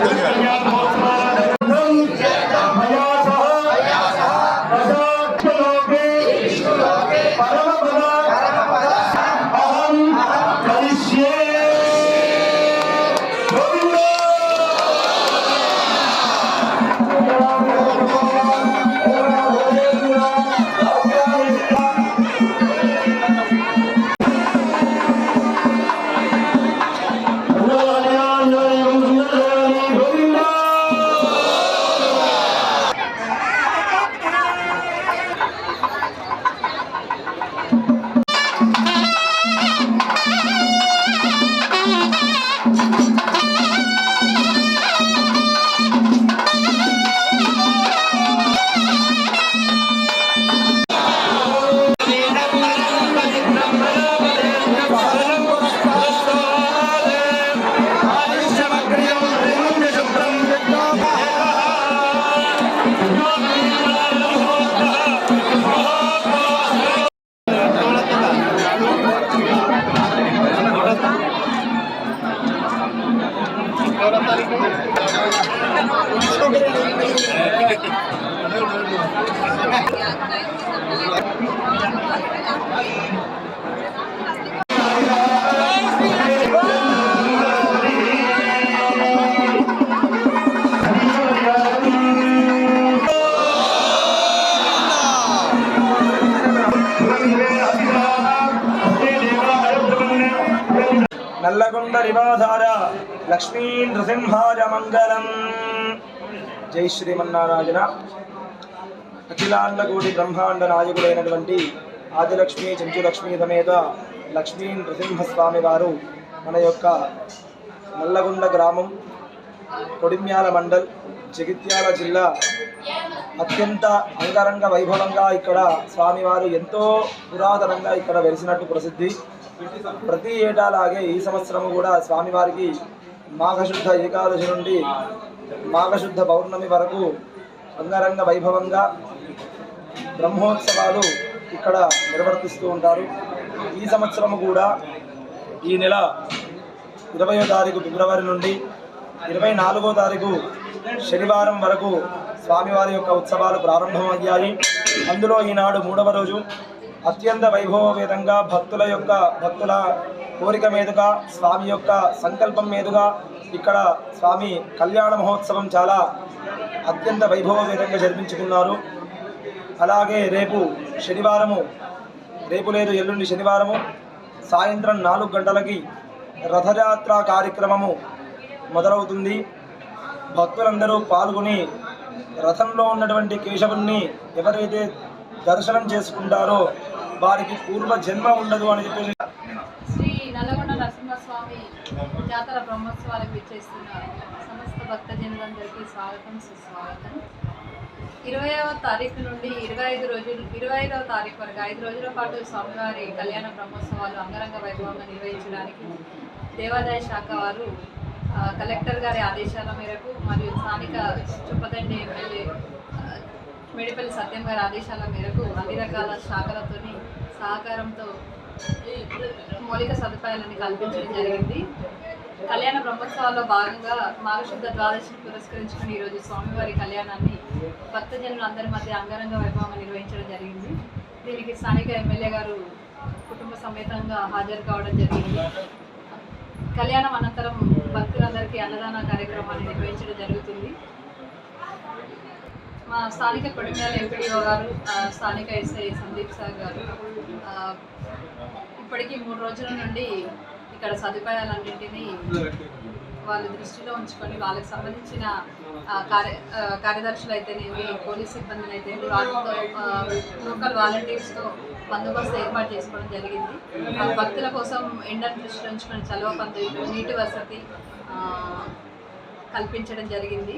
Nalgonda Orang Thank you. నివాధార Lakshmi నృసింహార మంగళం జై శ్రీమన్నారాయణ. అఖిలాండగూడి బ్రహ్మాండ నాయకుడైనటువంటి ఆదిలక్ష్మి చెంచులక్ష్మి సమేత లక్ష్మీ నృసింహస్వామి వారు మన యొక్క నల్లగొండ గ్రామం కొడిమ్యాల మండల్ జగిత్యాల జిల్లా అత్యంత అంగరంగ వైభవంగా ఇక్కడ స్వామివారు ఎంతో పురాతనంగా ఇక్కడ వెలిసినట్టు ప్రసిద్ధి. ప్రతి ఏటాలాగే ఈ సంవత్సరము కూడా స్వామివారికి మాఘశుద్ధ ఏకాదశి నుండి మాఘశుద్ధ పౌర్ణమి వరకు అంగరంగ వైభవంగా బ్రహ్మోత్సవాలు ఇక్కడ నిర్వర్తిస్తూ ఉంటారు. ఈ సంవత్సరము కూడా ఈ నెల ఇరవయో తారీఖు ఫిబ్రవరి నుండి ఇరవై నాలుగో తారీఖు శనివారం వరకు స్వామివారి యొక్క ఉత్సవాలు ప్రారంభమయ్యాయి. అందులో ఈనాడు మూడవ రోజు అత్యంత వైభవవేదంగా భక్తుల యొక్క భక్తుల కోరిక మీదుగా స్వామి యొక్క సంకల్పం మీదుగా ఇక్కడ స్వామి కళ్యాణ మహోత్సవం చాలా అత్యంత వైభవవేదంగా జరిపించుకున్నారు. అలాగే రేపు శనివారము రేపు లేదు ఎల్లుండి శనివారము సాయంత్రం నాలుగు గంటలకి రథయాత్ర కార్యక్రమము మొదలవుతుంది. భక్తులందరూ పాల్గొని రథంలో ఉన్నటువంటి కేశవుణ్ణి ఎవరైతే దర్శనం చేసుకుంటారో వారికి పూర్వ జన్మ ఉండదు అని చెప్పేసి శ్రీ నల్లగొండ నరసింహస్వామి జాతర బ్రహ్మోత్సవాలకు ఇచ్చేస్తున్న సమస్త భక్తజనులందరికీ స్వాగతం సుస్వాగతం. ఇరవైవ తారీఖు నుండి ఇరవై ఐదు రోజులు ఇరవై ఐదవ తారీఖు వరకు ఐదు రోజుల పాటు స్వామివారి కళ్యాణ బ్రహ్మోత్సవాలు అంగరంగ వైభవంగా నిర్వహించడానికి దేవాదాయ శాఖ వారు కలెక్టర్ గారి ఆదేశాల మేరకు మరియు స్థానిక చుప్పదండి ఎమ్మెల్యే మేడిపల్లి సత్యం గారి ఆదేశాల మేరకు అన్ని రకాల శాఖలతోని సహకారంతో మౌలిక సదుపాయాలను కల్పించడం జరిగింది. కళ్యాణ బ్రహ్మోత్సవాల్లో భాగంగా మాఘశుద్ధ ద్వాదశిని పురస్కరించుకుని ఈరోజు స్వామివారి కళ్యాణాన్ని భక్తజనులు అందరి మధ్య అంగరంగ వైభవంగా నిర్వహించడం జరిగింది. దీనికి స్థానిక ఎమ్మెల్యే గారు కుటుంబ సమేతంగా హాజరు కావడం జరిగింది. కళ్యాణం అనంతరం భక్తులందరికీ అన్నదాన కార్యక్రమాన్ని నిర్వహించడం జరుగుతుంది. మా స్థానిక కొడిమ్యాల ఎంపీడీఓ గారు స్థానిక ఎస్ఐ సందీప్ సార్ గారు ఇప్పటికీ మూడు రోజుల నుండి ఇక్కడ సదుపాయాలన్నింటినీ వాళ్ళ దృష్టిలో ఉంచుకొని వాళ్ళకి సంబంధించిన కార్య కార్యదర్శులు అయితేనేమి పోలీస్ సిబ్బందిని అయితే వాళ్ళతో లోకల్ వాలంటీర్స్తో బందోబస్తు ఏర్పాటు చేసుకోవడం జరిగింది. భక్తుల కోసం ఎండను దృష్టిలో ఉంచుకొని చలవ పందిళ్ళు నీటి వసతి కల్పించడం జరిగింది.